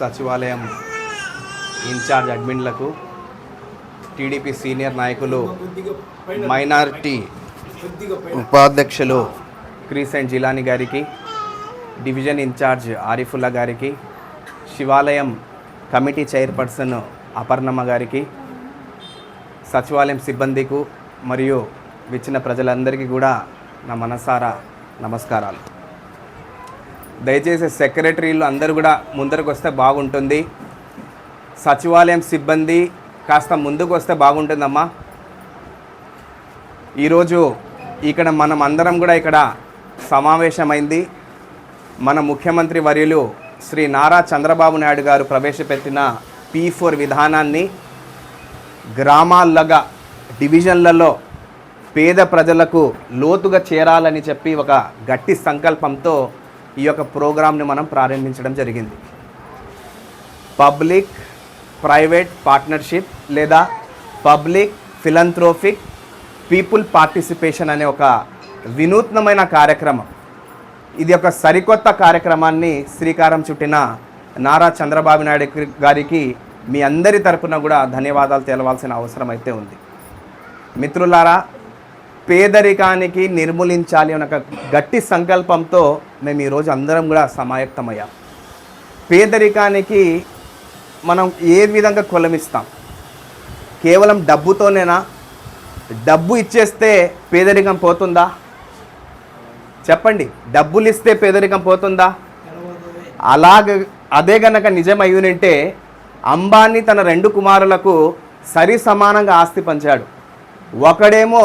సచివాలయం ఇన్ఛార్జ్ అడ్మిన్లకు TDP senior నాయకులు మైనారిటీ ఉపాధ్యక్షులు క్రీసెంట్ జిలాని గారికి డివిజన్ ఇన్ఛార్జ్ ఆరిఫుల్లా గారికి శివాలయం కమిటీ చైర్పర్సన్ అపర్ణమ్మ గారికి సచివాలయం సిబ్బందికు మరియు విచ్చిన ప్రజలందరికీ కూడా నా మనసారా నమస్కారాలు. దయచేసి సెక్రటరీలు అందరూ కూడా ముందరకు వస్తే బాగుంటుంది. సచివాలయం సిబ్బంది కాస్త ముందుకు వస్తే బాగుంటుందమ్మా. ఈరోజు ఇక్కడ మనం అందరం కూడా ఇక్కడ సమావేశమైంది. మన ముఖ్యమంత్రి వర్యులు శ్రీ నారా చంద్రబాబు నాయుడు గారు ప్రవేశపెట్టిన పీ ఫోర్ విధానాన్ని గ్రామాల్లోగా డివిజన్లలో పేద ప్రజలకు లోతుగా చేరాలని చెప్పి ఒక గట్టి సంకల్పంతో ఈ యొక్క ప్రోగ్రామ్ని మనం ప్రారంభించడం జరిగింది. పబ్లిక్ ప్రైవేట్ పార్ట్నర్షిప్ లేదా పబ్లిక్ ఫిలంథ్రోఫిక్ పీపుల్ పార్టిసిపేషన్ అనే ఒక వినూత్నమైన కార్యక్రమం. ఇది ఒక సరికొత్త కార్యక్రమాన్ని శ్రీకారం చుట్టిన నారా చంద్రబాబు నాయుడు గారికి మీ అందరి తరపున కూడా ధన్యవాదాలు తెలవాల్సిన అవసరం అయితే ఉంది. మిత్రులారా పేదరికానికి నిర్మూలించాలి అనే ఒక గట్టి సంకల్పంతో మేము ఈరోజు అందరం కూడా సమాయత్తమయ్యాం. పేదరికానికి మనం ఏ విధంగా కొలమిస్తాం? కేవలం డబ్బుతోనేనా? డబ్బు ఇచ్చేస్తే పేదరికం పోతుందా? చెప్పండి డబ్బులు ఇస్తే పేదరికం పోతుందా? అలాగ అదే గనక నిజం అయ్యునంటే అంబానీ తన రెండు కుమారులకు సరి సమానంగా ఆస్తి పంచాడు. ఒకడేమో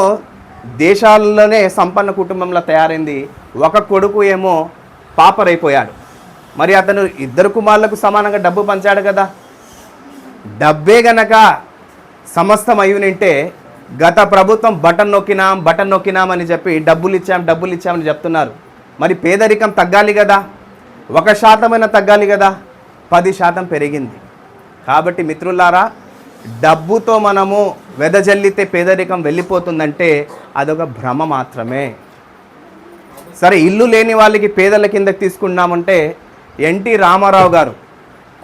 దేశాల్లోనే సంపన్న కుటుంబంలో తయారైంది. ఒక కొడుకు ఏమో పాపరైపోయాడు. మరి అతను ఇద్దరు కుమారులకు సమానంగా డబ్బు పంచాడు కదా. డబ్బే గనక సమస్తం అయ్యునింటే గత ప్రభుత్వం బటన్ నొక్కినాం బటన్ నొక్కినాం అని చెప్పి డబ్బులు ఇచ్చాం డబ్బులు ఇచ్చామని చెప్తున్నారు. మరి పేదరికం తగ్గాలి కదా. ఒక శాతమైనా తగ్గాలి కదా. పది శాతం పెరిగింది. కాబట్టి మిత్రులారా డబ్బుతో మనము వెదజల్లితే పేదరికం వెళ్ళిపోతుందంటే అదొక భ్రమ మాత్రమే. సరే ఇల్లు లేని వాళ్ళకి పేదల కిందకి తీసుకున్నామంటే ఎన్టీ రామారావు గారు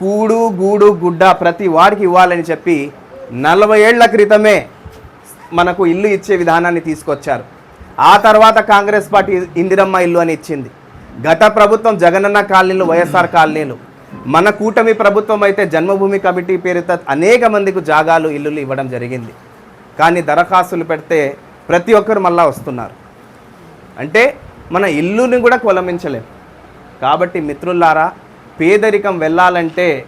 కూడు గూడు గుడ్డ ప్రతి వాడికి ఇవ్వాలని చెప్పి నలభై ఏళ్ళ క్రితమే మనకు ఇల్లు ఇచ్చే విధానాన్ని తీసుకొచ్చారు. ఆ తర్వాత కాంగ్రెస్ పార్టీ ఇందిరమ్మ ఇల్లు అని ఇచ్చింది. గత ప్రభుత్వం జగనన్న కాలనీలు వైఎస్ఆర్ కాలనీలు. మన కూటమి ప్రభుత్వం అయితే జన్మభూమి కమిటీ పేరుతో అనేక మందికి జాగాలు ఇల్లులు ఇవ్వడం జరిగింది. కానీ దరఖాస్తులు పెడితే ప్రతి ఒక్కరు మళ్ళా వస్తున్నారు. అంటే మన ఇల్లుని కూడా కొలమించలేం. కాబట్టి మిత్రులారా పేదరికం వెళ్ళాలంటే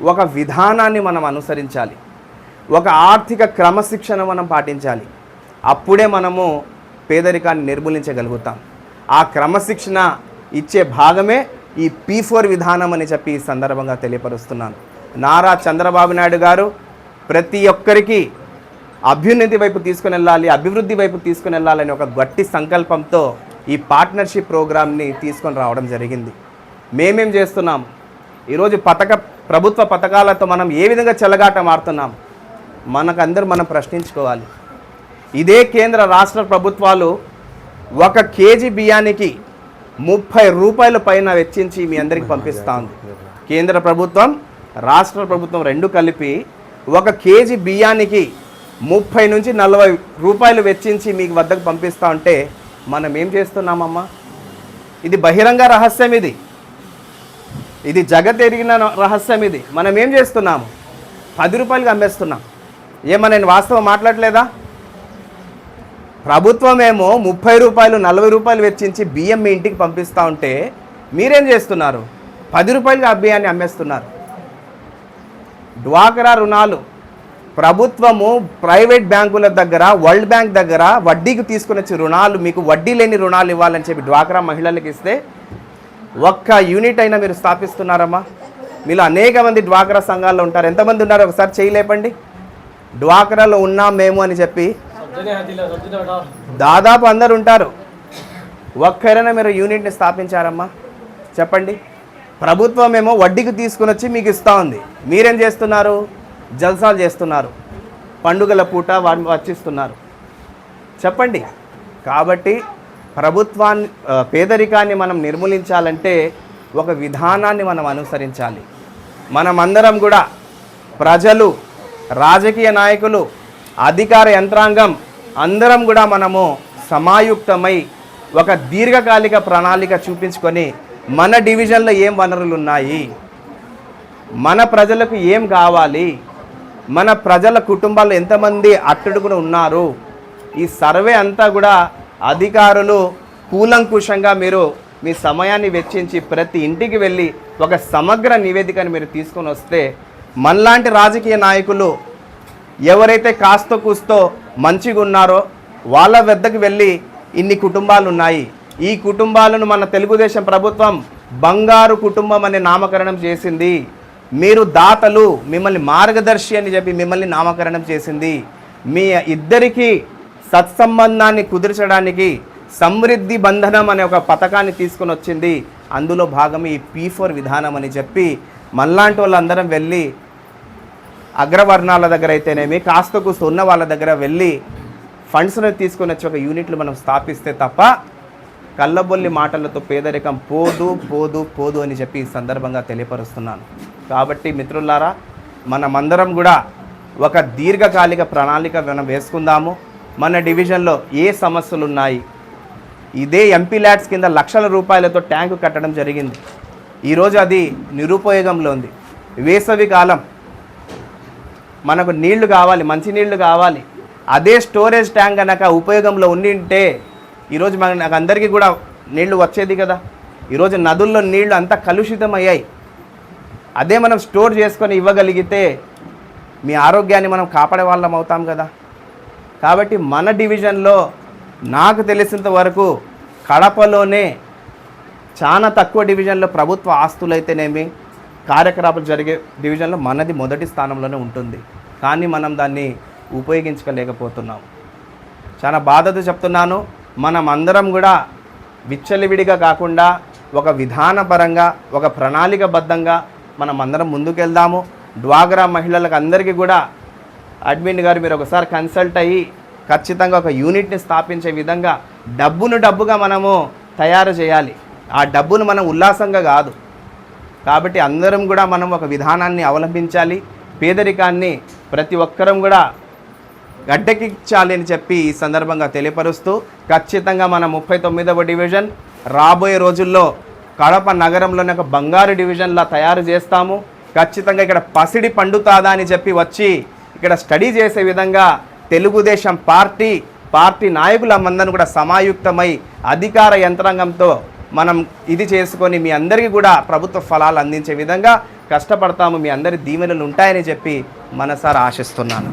ఒక విధానాన్ని మనం అనుసరించాలి. ఒక ఆర్థిక క్రమశిక్షణ మనం పాటించాలి. అప్పుడే మనము పేదరికాన్ని నిర్మూలించగలుగుతాం. ఆ క్రమశిక్షణ ఇచ్చే భాగమే ఈ పీ ఫోర్ విధానం అని చెప్పి ఈ సందర్భంగా తెలియపరుస్తున్నాను. నారా చంద్రబాబు నాయుడు గారు ప్రతి ఒక్కరికి అభ్యున్నతి వైపు తీసుకుని వెళ్ళాలి అభివృద్ధి వైపు తీసుకుని వెళ్ళాలని ఒక గట్టి సంకల్పంతో ఈ పార్ట్నర్షిప్ ప్రోగ్రామ్ని తీసుకొని రావడం జరిగింది. మేమేం చేస్తున్నాం? ఈరోజు పథక ప్రభుత్వ పథకాలతో మనం ఏ విధంగా చెలగాట మారుతున్నాం మనకందరూ మనం ప్రశ్నించుకోవాలి. ఇదే కేంద్ర రాష్ట్ర ప్రభుత్వాలు ఒక కేజీ బియ్యానికి ముప్పై రూపాయల పైన వెచ్చించి మీ అందరికి పంపిస్తా ఉంది. కేంద్ర ప్రభుత్వం రాష్ట్ర ప్రభుత్వం రెండు కలిపి ఒక కేజీ బియ్యానికి ముప్పై నుంచి నలభై రూపాయలు వెచ్చించి మీకు వద్దకు పంపిస్తా ఉంటే మనం ఏం చేస్తున్నామమ్మా? ఇది బహిరంగ రహస్యం ఇది. ఇది జగత్ ఎరిగిన రహస్యం ఇది. మనం ఏం చేస్తున్నాము? పది రూపాయలకి అమ్మేస్తున్నాం. ఏమన్నా నేను వాస్తవం మాట్లాడలేదా? ప్రభుత్వమేమో ముప్పై రూపాయలు నలభై రూపాయలు వెచ్చించి బియ్యం మీ ఇంటికి పంపిస్తూ ఉంటే మీరేం చేస్తున్నారు? పది రూపాయలకి ఆ బియ్యాన్ని అమ్మేస్తున్నారు. డ్వాక్రా రుణాలు ప్రభుత్వము ప్రైవేట్ బ్యాంకుల దగ్గర వరల్డ్ బ్యాంక్ దగ్గర వడ్డీకి తీసుకుని వచ్చి రుణాలు మీకు వడ్డీ లేని రుణాలు ఇవ్వాలని చెప్పి డ్వాక్రా మహిళలకు ఇస్తే ఒక్క యూనిట్ అయినా మీరు స్థాపిస్తున్నారమ్మా. మీలో అనేక మంది డ్వాక్రా సంఘాల్లో ఉంటారు. ఎంతమంది ఉన్నారు? ఒకసారి చేయలేపండి డ్వాక్రాలో ఉన్నాం మేము అని చెప్పి దాదాపు అందరు ఉంటారు. ఒక్కరైనా మీరు యూనిట్ని స్థాపించారమ్మా. చెప్పండి. ప్రభుత్వం ఏమో వడ్డీకి తీసుకుని వచ్చి మీకు ఇస్తూ ఉంది. మీరేం చేస్తున్నారు? జల్సాలు చేస్తున్నారు. పండుగల పూట వాటిని వచ్చిస్తున్నారు. చెప్పండి. కాబట్టి ప్రభుత్వాన్ని పేదరికాన్ని మనం నిర్మూలించాలంటే ఒక విధానాన్ని మనం అనుసరించాలి. మనమందరం కూడా ప్రజలు రాజకీయ నాయకులు అధికార యంత్రాంగం అందరం కూడా మనము సమాయుక్తమై ఒక దీర్ఘకాలిక ప్రణాళిక చూపించుకొని మన డివిజన్లో ఏం వనరులు ఉన్నాయి? మన ప్రజలకు ఏం కావాలి? మన ప్రజల కుటుంబాల్లో ఎంతమంది అట్టడుగున ఉన్నారు? ఈ సర్వే అంతా కూడా అధికారులు కూలంకుషంగా మీరు మీ సమయాన్ని వెచ్చించి ప్రతి ఇంటికి వెళ్ళి ఒక సమగ్ర నివేదికను మీరు తీసుకొని వస్తే మనలాంటి రాజకీయ నాయకులు ఎవరైతే కాస్తో కూస్తో మంచిగా ఉన్నారో వాళ్ళ వద్దకు వెళ్ళి ఇన్ని కుటుంబాలు ఉన్నాయి ఈ కుటుంబాలను మన తెలుగుదేశం ప్రభుత్వం బంగారు కుటుంబం అనే నామకరణం చేసింది. మీరు దాతలు మిమ్మల్ని మార్గదర్శి అని చెప్పి మిమ్మల్ని నామకరణం చేసింది. మీ ఇద్దరికీ సత్సంబంధాన్ని కుదిర్చడానికి సమృద్ధి బంధనం అనే ఒక పథకాన్ని తీసుకొని వచ్చింది అందులో భాగం ఈ పీ ఫోర్ విధానం అని చెప్పి మళ్ళాంటి వాళ్ళందరం వెళ్ళి అగ్రవర్ణాల దగ్గర అయితేనేమి కాస్త కూస్త ఉన్న వాళ్ళ దగ్గర వెళ్ళి ఫండ్స్ని తీసుకొని వచ్చి ఒక యూనిట్లు మనం స్థాపిస్తే తప్ప కళ్ళబొల్లి మాటలతో పేదరికం పోదు పోదు పోదు అని చెప్పి ఈ సందర్భంగా తెలియపరుస్తున్నాను. కాబట్టి మిత్రులారా మనమందరం కూడా ఒక దీర్ఘకాలిక ప్రణాళిక మనం వేసుకుందాము. మన డివిజన్లో ఏ సమస్యలు ఉన్నాయి ఇదే ఎంపీ ల్యాడ్స్ కింద లక్షల రూపాయలతో ట్యాంకు కట్టడం జరిగింది. ఈరోజు అది నిరుపయోగంలో ఉంది. వేసవి కాలం మనకు నీళ్ళు కావాలి మంచి నీళ్ళు కావాలి. అదే స్టోరేజ్ ట్యాంక్ కనుక ఉపయోగంలో ఉండింటే ఈరోజు మన నాకు అందరికీ కూడా నీళ్ళు వచ్చేది కదా. ఈరోజు నదుల్లో నీళ్ళు అంతా కలుషితం అయ్యాయి అదే మనం స్టోర్ చేసుకొని ఇవ్వగలిగితే మీ ఆరోగ్యాన్ని మనం కాపాడే వాళ్ళం అవుతాం కదా. కాబట్టి మన డివిజన్లో నాకు తెలిసినంత వరకు కడపలోనే చాలా తక్కువ డివిజన్లో ప్రభుత్వ ఆస్తులు అయితేనేమి కార్యకలాపాలు జరిగే డివిజన్లో మనది మొదటి స్థానంలోనే ఉంటుంది. కానీ మనం దాన్ని ఉపయోగించుకోలేకపోతున్నాం చాలా బాధతో చెప్తున్నాను. మనం అందరం కూడా విచ్చలివిడిగా కాకుండా ఒక విధానపరంగా ఒక ప్రణాళికబద్ధంగా మనం అందరం ముందుకెళ్దాము. డ్వాగ్రా మహిళలకు అందరికీ కూడా అడ్మిన్ గారు మీరు ఒకసారి కన్సల్ట్ అయ్యి ఖచ్చితంగా ఒక యూనిట్ని స్థాపించే విధంగా డబ్బును డబ్బుగా మనము తయారు చేయాలి. ఆ డబ్బును మనం ఉల్లాసంగా కాదు. కాబట్టి అందరం కూడా మనం ఒక విధానాన్ని అవలంబించాలి. పేదరికాన్ని ప్రతి ఒక్కరం కూడా గడ్డెక్కించాలి అని చెప్పి ఈ సందర్భంగా తెలియపరుస్తూ ఖచ్చితంగా మన ముప్పై తొమ్మిదవ డివిజన్ రాబోయే రోజుల్లో కడప నగరంలోని ఒక బంగారు డివిజన్లా తయారు చేస్తాము. ఖచ్చితంగా ఇక్కడ పసిడి పండుతాదా అని చెప్పి వచ్చి ఇక్కడ స్టడీ చేసే విధంగా తెలుగుదేశం పార్టీ పార్టీ నాయకులందరినీ కూడా సమాయుక్తమై అధికార యంత్రాంగంతో మనం ఇది చేసుకొని మీ అందరికీ కూడా ప్రభుత్వ ఫలాలు అందించే విధంగా కష్టపడతాము మీ అందరి దీవెనలు ఉంటాయని చెప్పి మనసారా ఆశిస్తున్నాను.